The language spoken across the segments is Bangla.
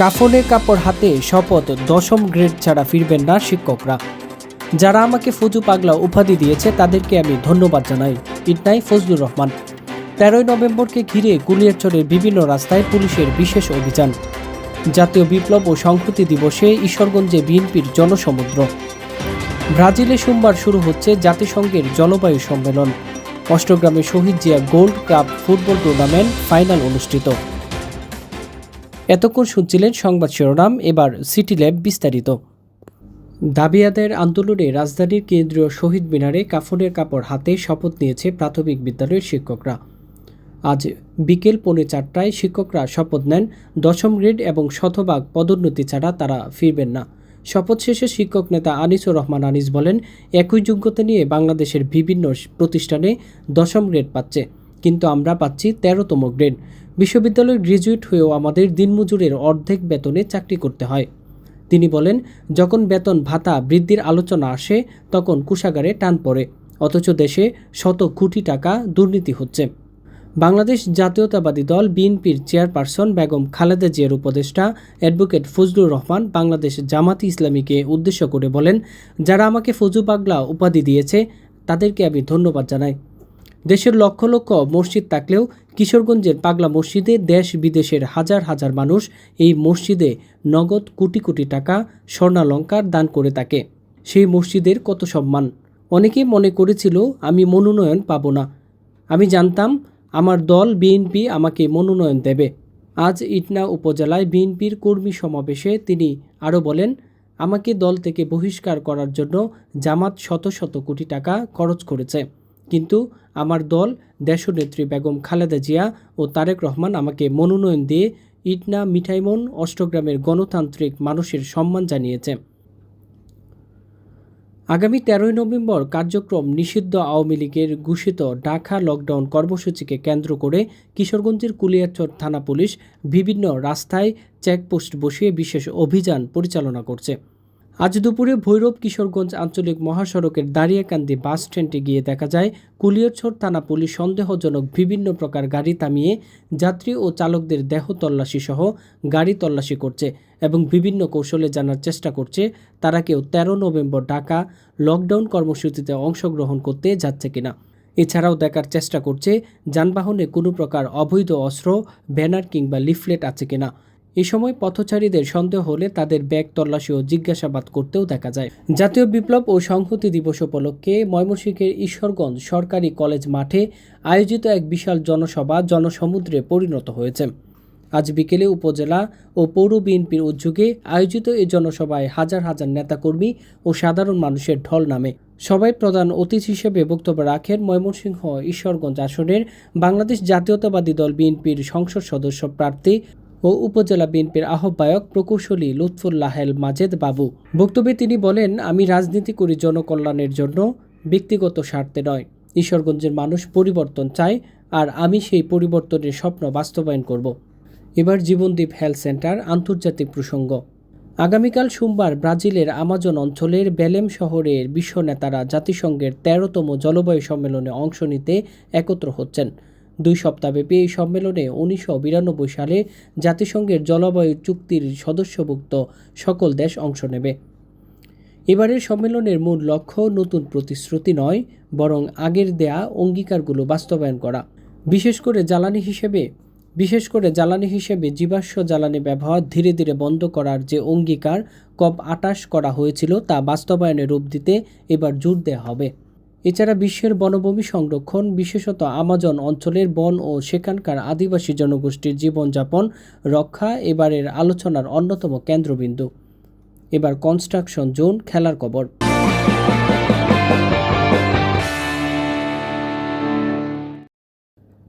কাফনে কাপড় হাতে শপথ দশম গ্রেড ছাড়া ফিরবেন না শিক্ষকরা। যারা আমাকে ফজু পাগলা উপাধি দিয়েছে, তাদেরকে আমি ধন্যবাদ জানাই। ইটনাই ফজলুর রহমান। তেরোই নভেম্বরকে ঘিরে গুলিয়ারচরের বিভিন্ন রাস্তায় পুলিশের বিশেষ অভিযান। জাতীয় বিপ্লব ও সংহতি দিবসে ঈশ্বরগঞ্জে বিএনপির জনসমুদ্র। ব্রাজিলে সোমবার শুরু হচ্ছে জাতিসংঘের জলবায়ু সম্মেলন। অষ্টগ্রামে Shahid Zia gold cup football tournament final অনুষ্ঠিত। এতক্ষণ শুনছিলেন সংবাদ শিরোনাম, এবার সিটি ল্যাব বিস্তারিত। দাবি আদায়ের আন্দোলনে রাজধানীর কেন্দ্রীয় শহীদ মিনারে কাফনের কাপড় হাতে শপথ নিয়েছে প্রাথমিক বিদ্যালয়ের শিক্ষকরা। আজ বিকেল পৌনে চারটায় শিক্ষকরা শপথ নেন, দশম গ্রেড এবং শতভাগ পদোন্নতি ছাড়া তারা ফিরবেন না। শপথ শেষে শিক্ষক নেতা আনিসুর রহমান আনিস বলেন, একই যোগ্যতা নিয়ে বাংলাদেশের বিভিন্ন প্রতিষ্ঠানে দশম গ্রেড পাচ্ছে, কিন্তু আমরা পাচ্ছি তেরোতম গ্রেড। বিশ্ববিদ্যালয়ের গ্রাজুয়েট হয়েও আমাদের দিনমজুরের অর্ধেক বেতনে চাকরি করতে হয়। তিনি বলেন, যখন বেতন ভাতা বৃদ্ধির আলোচনা আসে, তখন কুষাগারে টান পড়ে, অথচ দেশে শত কোটি টাকা দুর্নীতি হচ্ছে। বাংলাদেশ জাতীয়তাবাদী দল বিএনপির চেয়ারপারসন বেগম খালেদা জিয়ার উপদেষ্টা অ্যাডভোকেট ফজলুর রহমান বাংলাদেশ জামাতি ইসলামীকে উদ্দেশ্য করে বলেন, যারা আমাকে ফজু পাগলা উপাধি দিয়েছে, তাদেরকে আমি ধন্যবাদ জানাই। দেশের লক্ষ লক্ষ মসজিদ থাকলেও কিশোরগঞ্জের পাগলা মসজিদে দেশ বিদেশের হাজার হাজার মানুষ এই মসজিদে নগদ কোটি কোটি টাকা স্বর্ণালঙ্কার দান করে থাকে। সেই মসজিদের কত সম্মান? অনেকেই মনে করেছিল, আমি মনোনয়ন পাব না। আমি জানতাম আমার দল বিএনপি আমাকে মনোনয়ন দেবে। আজ ইটনা উপজেলায় বিএনপির কর্মী সমাবেশে তিনি আরও বলেন, আমাকে দল থেকে বহিষ্কার করার জন্য জামাত শত শত কোটি টাকা খরচ করেছে। কিন্তু আমার দল দেশনেত্রী বেগম খালেদা জিয়া ও তারেক রহমান আমাকে মনোনয়ন দিয়ে ইটনা মিঠাইমন অষ্টগ্রামের গণতান্ত্রিক মানুষের সম্মান জানিয়েছে। আগামী তেরোই নভেম্বর কার্যক্রম নিষিদ্ধ আওয়ামী লীগের ঘোষিত ঢাকা লকডাউন কর্মসূচিকে কেন্দ্র করে কিশোরগঞ্জের কুলিয়ারচর থানা পুলিশ বিভিন্ন রাস্তায় চেকপোস্ট বসিয়ে বিশেষ অভিযান পরিচালনা করছে। আজ দুপুরে ভৈরব কিশোরগঞ্জ আঞ্চলিক মহাসড়কের দাঁড়িয়াকান্দি বাস স্ট্যান্ডে গিয়ে দেখা যায় কুলিয়ারছড় থানা পুলিশ সন্দেহজনক বিভিন্ন প্রকার গাড়ি থামিয়ে যাত্রী ও চালকদের দেহ তল্লাশি সহ গাড়ি তল্লাশি করছে এবং বিভিন্ন কৌশলে জানার চেষ্টা করছে। তারা কেউ তেরো নভেম্বর ঢাকা লকডাউন কর্মসূচিতে অংশগ্রহণ করতে যাচ্ছে কিনা। এছাড়াও দেখার চেষ্টা করছে, যানবাহনে কোনো প্রকার অবৈধ অস্ত্র, ব্যানার কিংবা লিফলেট আছে কিনা। এ সময় পথচারীদের সন্দেহ হলে তাদের ব্যাগ তল্লাশি ও জিজ্ঞাসাবাদ করতেও দেখা যায়। জাতীয় বিপ্লব ও সংহতি দিবস উপলক্ষে ময়মনসিংহের ঈশ্বরগঞ্জ সরকারি কলেজ মাঠে আয়োজিত এক বিশাল জনসভা জনসমুদ্রে পরিণত হয়েছে। আজ বিকেলে উপজেলা ও পৌর বিএনপির উদ্যোগে আয়োজিত এই জনসভায় হাজার হাজার নেতাকর্মী ও সাধারণ মানুষের ঢল নামে। সবাই প্রধান অতিথি হিসেবে বক্তব্য রাখেন ময়মনসিংহ ঈশ্বরগঞ্জ আসনের বাংলাদেশ জাতীয়তাবাদী দল বিএনপির সংসদ সদস্য প্রার্থী ও উপজেলা বিএনপির আহ্বায়ক প্রকৌশলী লুৎফুল্লাহেল মাজেদ বাবু। বক্তব্যে তিনি বলেন, আমি রাজনীতি করি জনকল্যাণের জন্য, ব্যক্তিগত স্বার্থে নয়। ঈশ্বরগঞ্জের মানুষ পরিবর্তন চায়, আর আমি সেই পরিবর্তনের স্বপ্ন বাস্তবায়ন করব। এবার জীবনদ্বীপ হেলথ সেন্টার আন্তর্জাতিক প্রসঙ্গ। আগামীকাল সোমবার ব্রাজিলের আমাজন অঞ্চলের বেলেম শহরের বিশ্ব নেতারা জাতিসংঘের তেরোতম জলবায়ু সম্মেলনে অংশ নিতে একত্র হচ্ছেন। দুই সপ্তাহব্যাপী এই সম্মেলনে উনিশশো বিরানব্বই সালে জাতিসংঘের জলবায়ু চুক্তির সদস্যভুক্ত সকল দেশ অংশ নেবে। এবারের সম্মেলনের মূল লক্ষ্য নতুন প্রতিশ্রুতি নয়, বরং আগের দেয়া অঙ্গীকারগুলো বাস্তবায়ন করা। বিশেষ করে জ্বালানি হিসেবে, বিশেষ করে জ্বালানি হিসেবে জীবাশ্ম জ্বালানি ব্যবহার ধীরে ধীরে বন্ধ করার যে অঙ্গীকার কপ আটাশ করা হয়েছিল তা বাস্তবায়নে রূপ দিতে এবার জোর দেওয়া হবে। এছাড়া বিশ্বের বনভূমি সংরক্ষণ বিশেষত আমাজন অঞ্চলের বন ও সেখানকার আদিবাসী জনগোষ্ঠীর জীবনযাপন, রক্ষা এবারের আলোচনার অন্যতম কেন্দ্রবিন্দু। এবার কনস্ট্রাকশন জোন খেলার কবর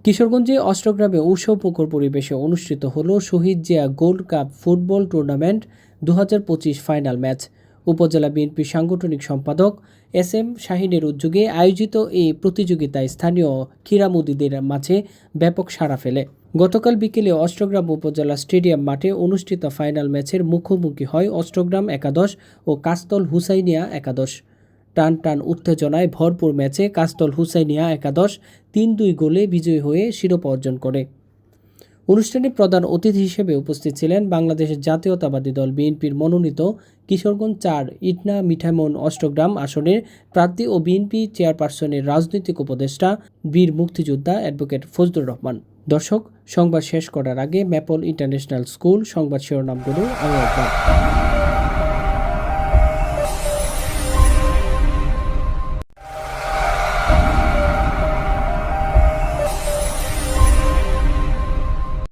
কিশোরগঞ্জে অষ্টগ্রামে উৎসবমুখর পরিবেশে অনুষ্ঠিত হল Shahid Zia gold cup football tournament দু হাজার পঁচিশ ফাইনাল ম্যাচ। উপজেলা বিএনপি সাংগঠনিক সম্পাদক এস এম শাহিনের উদ্যোগে আয়োজিত এই প্রতিযোগিতায় স্থানীয় ক্রীড়ামোদীদের মাঝে ব্যাপক সাড়া ফেলে। গতকাল বিকেলে অষ্টগ্রাম উপজেলা স্টেডিয়াম মাঠে অনুষ্ঠিত ফাইনাল ম্যাচের মুখোমুখি হয় অষ্টগ্রাম একাদশ ও কাস্তল হুসাইনিয়া একাদশ। টান টান উত্তেজনায় ভরপুর ম্যাচে কাস্তল হুসাইনিয়া একাদশ তিন দুই গোলে বিজয়ী হয়ে শিরোপা অর্জন করে। অনুষ্ঠানে প্রধান অতিথি হিসেবে উপস্থিত ছিলেন বাংলাদেশের জাতীয়তাবাদী দল বিএনপির মনোনীত কিশোরগঞ্জ চার, ইটনা মিঠামন অষ্টগ্রাম আসনের প্রার্থী ও বিএনপি চেয়ারপারসনের রাজনৈতিক উপদেষ্টা, বীর মুক্তিযোদ্ধা অ্যাডভোকেট ফজলুর রহমান। দর্শক, সংবাদ শেষ করার আগে ম্যাপল ইন্টারন্যাশনাল স্কুল সংবাদ শিরোনামগুলো আরও একবার।